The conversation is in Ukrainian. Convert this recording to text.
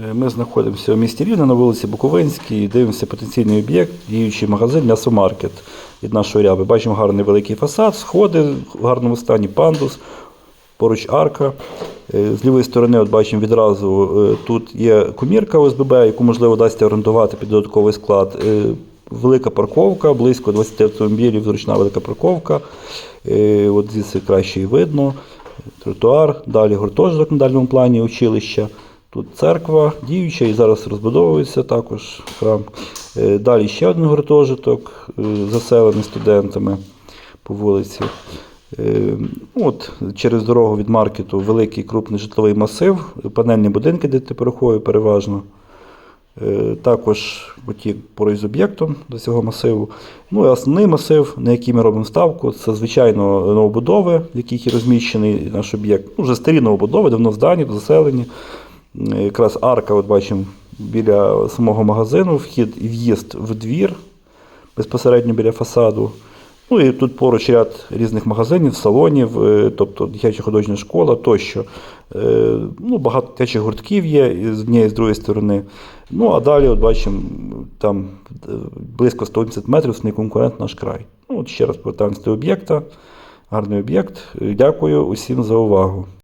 Е, Ми знаходимося у місті Рівне на вулиці Буковинській, дивимося потенційний об'єкт, діючий магазин м'ясомаркет від нашої ряби. Бачимо гарний великий фасад, сходи в гарному стані, пандус, поруч арка. Е, З лівої сторони от бачимо відразу е, тут є комірка ОСББ, яку можливо вдасться орендувати під додатковий склад. Велика парковка, близько 20 автомобілів, зручна велика парковка. От звідси краще і видно. Тротуар, далі гуртожиток на дальньому плані, училища. Тут церква діюча і зараз розбудовується також храм. Е, Далі ще один гуртожиток, е, заселений студентами по вулиці. Е, ну, От, через дорогу від маркету великий крупний житловий масив, панельні будинки де дев'ятиповерхові переважно. Також потік поруч з об'єктом до цього масиву. Ну і основний масив, на який ми робимо ставку, це звичайно новобудови, в яких і розміщений наш об'єкт. Ну, вже старі новобудови, давно здані, заселені. Якраз арка, от бачимо, біля самого магазину, вхід і в'їзд в двір безпосередньо біля фасаду. Ну і тут поруч ряд різних магазинів, салонів, е, тобто дитяча художня школа тощо. Е, Ну, багато дитячих гуртків є з однієї з другої сторони. Ну, а далі, от бачимо, там е, близько 180 метрів це конкурент наш край. Ну, от ще раз повертаємося до об'єкта. Гарний об'єкт. Дякую усім за увагу.